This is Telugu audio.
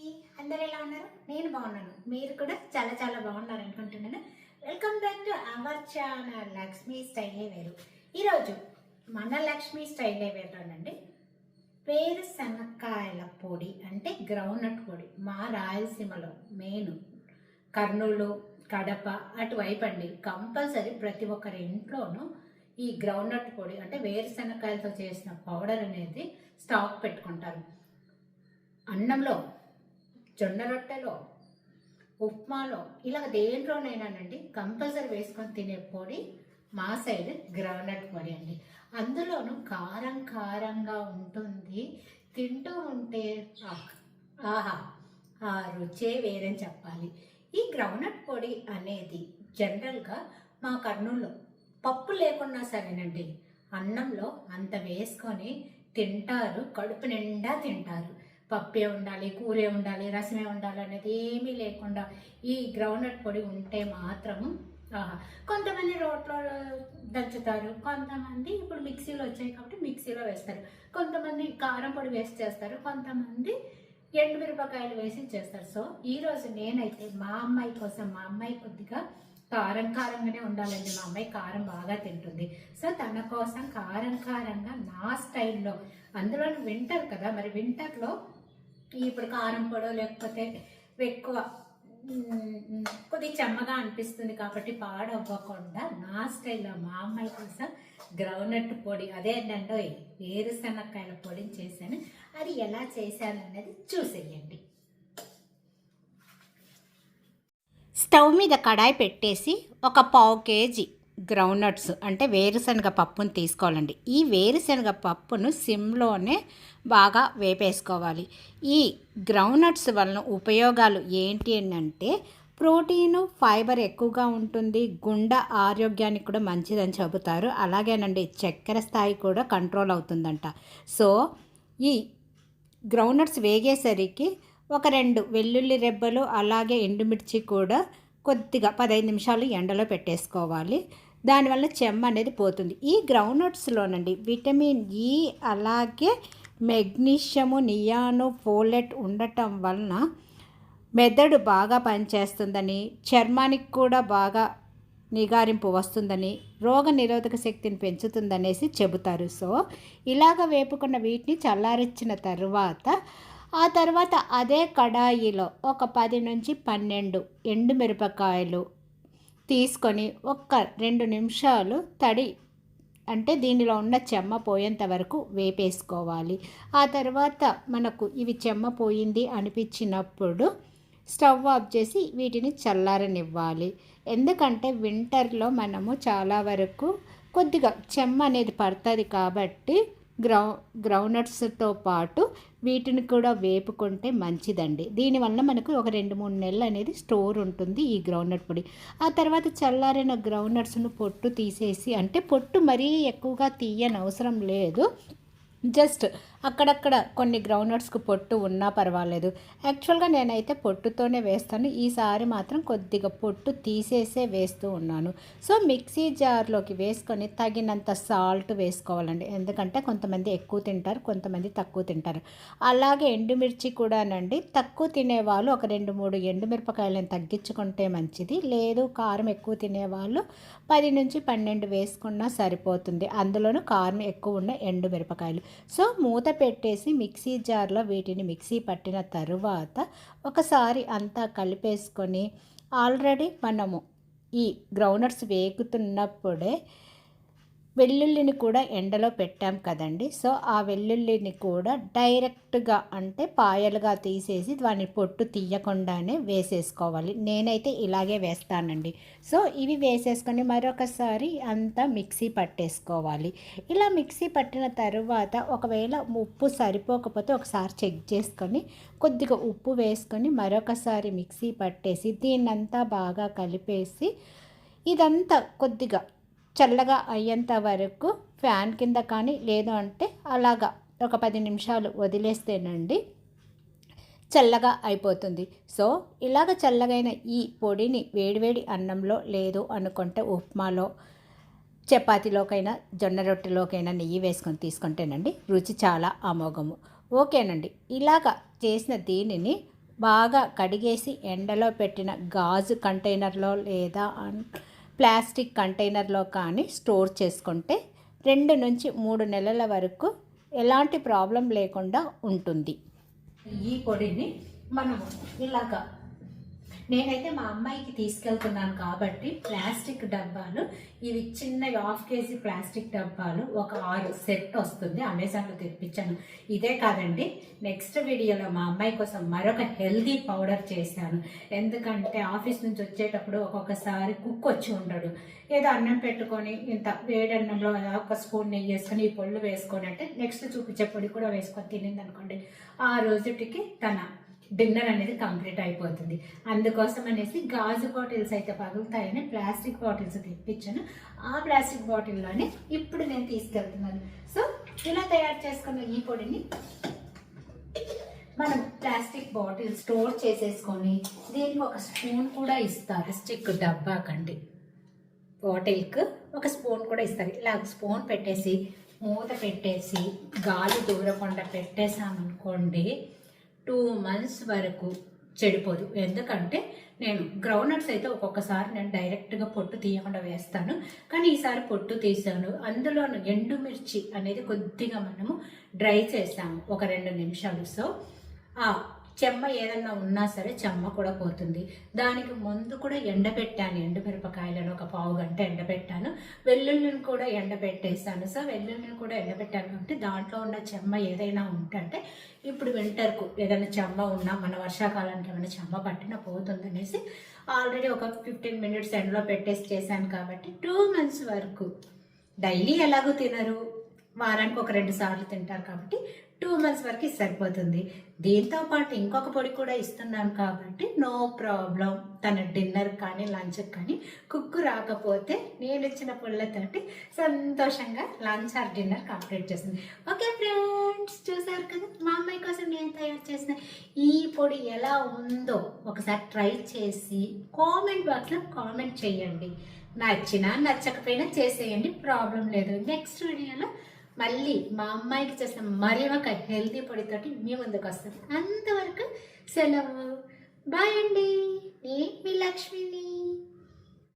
అందరు ఎలా ఉన్నారు? నేను బాగున్నాను. మీరు కూడా చాలా చాలా బాగున్నారు అనుకుంటున్నాను. Welcome back to our channel Lakshmi స్టైలే వేరు ఈరోజు మన లక్ష్మీ స్టైలే వేరులోనండి వేరుశనక్కాయల పొడి అంటే గ్రౌండ్నట్ పొడి. మా రాయలసీమలో మెయిన్ కర్నూలు కడప అటువైపు అండి కంపల్సరీ ప్రతి ఒక్కరి ఇంట్లోనూ ఈ గ్రౌండ్నట్ పొడి అంటే వేరుశనక్కాయలతో చేసిన పౌడర్ అనేది స్టాక్ పెట్టుకుంటారు. అన్నంలో జొన్న రొట్టెలో ఉప్మాలో ఇలా దేంట్లోనైనానండి కంపల్సరీ వేసుకొని తినే పొడి మా సైడ్ గ్రానట్ పొడి అండి. అందులోనూ కారం కారంగా ఉంటుంది. తింటూ ఉంటే ఆహా ఆ రుచే వేరని చెప్పాలి. ఈ గ్రౌండ్నట్ పొడి అనేది జనరల్గా మా కర్నూలులో పప్పు లేకున్నా సరేనండి అన్నంలో అంత వేసుకొని తింటారు కడుపు నిండా తింటారు. పప్పే ఉండాలి కూరే ఉండాలి రసమే ఉండాలి అనేది ఏమీ లేకుండా ఈ గ్రౌండ్నట్ పొడి ఉంటే మాత్రము కొంతమంది రోట్లో దంచుతారు కొంతమంది ఇప్పుడు మిక్సీలో వచ్చాయి కాబట్టి మిక్సీలో వేస్తారు. కొంతమంది కారం పొడి వేసి చేస్తారు కొంతమంది ఎండుమిరపకాయలు వేసి చేస్తారు. సో ఈరోజు నేనైతే మా అమ్మాయి కోసం మా అమ్మాయి కొద్దిగా కారం కారంగానే ఉండాలండి. మా అమ్మాయి కారం బాగా తింటుంది. సో తన కోసం కారం కారంగా నా స్టైల్లో అందులో వింటర్ కదా మరి వింటర్లో ఇప్పుడు కారం పొడో లేకపోతే ఎక్కువ కొద్దిగా చెమ్మగా అనిపిస్తుంది కాబట్టి పాడవ్వకుండా నా స్టైల్లో మా అమ్మాయి కోసం గ్రౌండ్నట్ పొడి అదేంటండో వేరుశనక్కాయల పొడిని చేశాను. అది ఎలా చేశాను అనేది చూసేయండి. స్టవ్ మీద కడాయి పెట్టేసి ఒక పావు కేజీ గ్రౌండ్నట్స్ అంటే వేరుశనగ పప్పును తీసుకోవాలండి. ఈ వేరుశనగ పప్పును సిమ్లోనే బాగా వేపేసుకోవాలి. ఈ గ్రౌండ్నట్స్ వలన ఉపయోగాలు ఏంటి అంటే ప్రోటీను ఫైబర్ ఎక్కువగా ఉంటుంది గుండె ఆరోగ్యానికి కూడా మంచిదని చెబుతారు. అలాగేనండి చక్కెర స్థాయి కూడా కంట్రోల్ అవుతుందంట. సో ఈ గ్రౌండ్నట్స్ వేగేసరికి ఒక రెండు వెల్లుల్లి రెబ్బలు అలాగే ఎండుమిర్చి కూడా కొద్దిగా పదహైదు నిమిషాలు ఎండలో పెట్టేసుకోవాలి. దానివల్ల చెమ్మ అనేది పోతుంది. ఈ గ్రౌండ్నట్స్లోనండి విటమిన్ ఈ అలాగే మెగ్నీషియము నియాను ఫోలెట్ ఉండటం వలన మెదడు బాగా పనిచేస్తుందని చర్మానికి కూడా బాగా నిగారింపు వస్తుందని రోగ నిరోధక శక్తిని పెంచుతుందనేసి చెబుతారు. సో ఇలాగ వేపుకున్న వీటిని చల్లారిచ్చిన తర్వాత ఆ తర్వాత అదే కడాయిలో ఒక పది నుంచి పన్నెండు ఎండు మిరపకాయలు తీసుకొని ఒక్క రెండు నిమిషాలు తడి అంటే దీనిలో ఉన్న చెమ్మ పోయేంత వరకు వేపేసుకోవాలి. ఆ తర్వాత మనకు ఇవి చెమ్మ పోయింది అనిపించినప్పుడు స్టవ్ ఆఫ్ చేసి వీటిని చల్లారనివ్వాలి. ఎందుకంటే వింటర్లో మనము చాలా వరకు కొద్దిగా చెమ్మ అనేది పడుతుంది కాబట్టి గ్రౌ గ్రౌండ్నట్స్తో పాటు వీటిని కూడా వేపుకుంటే మంచిదండి. దీనివల్ల మనకు ఒక రెండు మూడు నెలలు అనేది స్టోర్ ఉంటుంది ఈ గ్రౌండ్నట్ పొడి. ఆ తర్వాత చల్లారిన గ్రౌండ్నట్స్ను పొట్టు తీసేసి అంటే పొట్టు మరీ ఎక్కువగా తీయని అవసరం లేదు. జస్ట్ అక్కడక్కడ కొన్ని గ్రౌండ్నట్స్కు పొట్టు ఉన్నా పర్వాలేదు. యాక్చువల్గా నేనైతే పొట్టుతోనే వేస్తాను. ఈసారి మాత్రం కొద్దిగా పొట్టు తీసేసే వేస్తూ ఉన్నాను. సో మిక్సీ జార్లోకి వేసుకొని తగినంత సాల్ట్ వేసుకోవాలండి. ఎందుకంటే కొంతమంది ఎక్కువ తింటారు కొంతమంది తక్కువ తింటారు. అలాగే ఎండుమిర్చి కూడానండి. తక్కువ తినేవాళ్ళు ఒక రెండు మూడు ఎండుమిరపకాయలను తగ్గించుకుంటే మంచిది. లేదు కారం ఎక్కువ తినేవాళ్ళు పది నుంచి పన్నెండు వేసుకున్నా సరిపోతుంది. అందులోనూ కారం ఎక్కువ ఉన్న ఎండుమిరపకాయలు. సో మూత పెట్టేసి మిక్సీ జార్లో వీటిని మిక్సీ పట్టిన తరువాత ఒకసారి అంతా కలిపేసుకొని ఆల్రెడీ మనము ఈ గ్రౌండ్నట్స్ వేగుతున్నప్పుడే వెల్లుల్లిని కూడా ఎండలో పెట్టాం కదండి. సో ఆ వెల్లుల్లిని కూడా డైరెక్ట్గా అంటే పాయలుగా తీసేసి దాని పొట్టు తీయకుండానే వేసేసుకోవాలి. నేనైతే ఇలాగే వేస్తానండి. సో ఇవి వేసేసుకొని మరొకసారి అంతా మిక్సీ పట్టేసుకోవాలి. ఇలా మిక్సీ పట్టిన తర్వాత ఒకవేళ ఉప్పు సరిపోకపోతే ఒకసారి చెక్ చేసుకొని కొద్దిగా ఉప్పు వేసుకొని మరొకసారి మిక్సీ పట్టేసి దీన్నంతా బాగా కలిపేసి ఇదంతా కొద్దిగా చల్లగా అయ్యేంత వరకు ఫ్యాన్ కింద కానీ లేదు అంటే అలాగా ఒక పది నిమిషాలు వదిలేస్తేనండి చల్లగా అయిపోతుంది. సో ఇలాగ చల్లగైన ఈ పొడిని వేడివేడి అన్నంలో లేదు అనుకుంటే ఉప్మాలో చపాతీలోకైనా జొన్న రొట్టెలోకైనా నెయ్యి వేసుకొని తీసుకుంటేనండి రుచి చాలా అమోఘము. ఓకేనండి. ఇలాగ చేసిన దీనిని బాగా కడిగేసి ఎండలో పెట్టిన గాజు కంటైనర్లో లేదా ప్లాస్టిక్ కంటైనర్లో కానీ స్టోర్ చేసుకుంటే రెండు నుంచి మూడు నెలల వరకు ఎలాంటి ప్రాబ్లం లేకుండా ఉంటుంది. ఈ పొడిని మనము ఇలాగా నేనైతే మా అమ్మాయికి తీసుకెళ్తున్నాను కాబట్టి ప్లాస్టిక్ డబ్బాలు ఇవి చిన్నవి హాఫ్ కేజీ ప్లాస్టిక్ డబ్బాలు ఒక ఆరు సెట్ వస్తుంది అమెజాన్లో తెప్పించాను. ఇదే కాదండి నెక్స్ట్ వీడియోలో మా అమ్మాయి కోసం మరొక హెల్దీ పౌడర్ చేశాను. ఎందుకంటే ఆఫీస్ నుంచి వచ్చేటప్పుడు ఒక్కొక్కసారి కుక్ వచ్చి ఉండడు. ఏదో అన్నం పెట్టుకొని ఇంత వేడన్నంలో ఒక స్పూన్ నెయ్యి వేసుకొని ఈ పొళ్ళు వేసుకొని అంటే నెక్స్ట్ చూపించే పొడి కూడా వేసుకొని తినింది అనుకోండి ఆ రోజుటికి తన డిన్నర్ అనేది కంప్లీట్ అయిపోతుంది. అందుకోసం అనేసి గాజు బాటిల్స్ అయితే పగులుతాయని ప్లాస్టిక్ బాటిల్స్ తెప్పించాను. ఆ ప్లాస్టిక్ బాటిల్లోనే ఇప్పుడు నేను తీసుకెళ్తున్నాను. సో ఇలా తయారు చేసుకున్న ఈ పొడిని మనం ప్లాస్టిక్ బాటిల్ స్టోర్ చేసేసుకొని దీనికి ఒక స్పూన్ కూడా ఇస్తారు. స్టిక్ డబ్బా కండి. బాటిల్కి ఒక స్పూన్ కూడా ఇస్తారు. ఇలా స్పూన్ పెట్టేసి మూత పెట్టేసి గాలి దూరకుండా పెట్టేసామనుకోండి టూ మంత్స్ వరకు చెడిపోదు. ఎందుకంటే నేను గ్రౌండ్నట్స్ అయితే ఒక్కొక్కసారి నేను డైరెక్ట్గా పొట్టు తీయకుండా వేస్తాను. కానీ ఈసారి పొట్టు తీసాను. అందులో ఎండుమిర్చి అనేది కొద్దిగా మనము డ్రై చేసాము. ఒక రెండు నిమిషాలు. సో చెమ్మ ఏదన్నా ఉన్నా సరే చెమ్మ కూడా పోతుంది. దానికి ముందు కూడా ఎండబెట్టాను ఎండుమిరపకాయలను ఒక పావు గంట ఎండబెట్టాను వెల్లుల్లిని కూడా ఎండబెట్టేసాను సో వెల్లుల్లిని కూడా ఎండబెట్టాను కాబట్టి దాంట్లో ఉన్న చెమ్మ ఏదైనా ఉంటే ఇప్పుడు వింటర్కు ఏదైనా చెమ్మ ఉన్నా మన వర్షాకాలానికి ఏమైనా చెమ్మ పట్టినా పోతుంది అనేసి ఆల్రెడీ ఒక ఫిఫ్టీన్ మినిట్స్ ఎండలో పెట్టేసి చేశాను కాబట్టి టూ మంత్స్ వరకు. డైలీ ఎలాగో తినరు. వారానికి ఒక రెండు సార్లు తింటారు కాబట్టి టూ మంత్స్ వరకు సరిపోతుంది. దీంతో పాటు ఇంకొక పొడి కూడా ఇస్తున్నాను కాబట్టి నో ప్రాబ్లం. తన డిన్నర్ కానీ లంచ్ కానీ కుక్ రాకపోతే నేను ఇచ్చిన పుల్లతోటి సంతోషంగా లంచ్ ఆర్ డిన్నర్ కంప్లీట్ చేస్తుంది. ఓకే ఫ్రెండ్స్ చూసారు కదా? మా అమ్మాయి కోసం నేను తయారు చేసిన ఈ పొడి ఎలా ఉందో ఒకసారి ట్రై చేసి కామెంట్ బాక్స్లో కామెంట్ చేయండి. నచ్చినా నచ్చకపోయినా చేసేయండి ప్రాబ్లం లేదు. నెక్స్ట్ వీడియోలో మళ్ళీ మా అమ్మాయికి చేసిన మరి ఒక హెల్తీ పొడితోటి మీ ముందుకు వస్తాను అంతవరకు సెలవు. బాయ్ అండి. మీ లక్ష్మిని.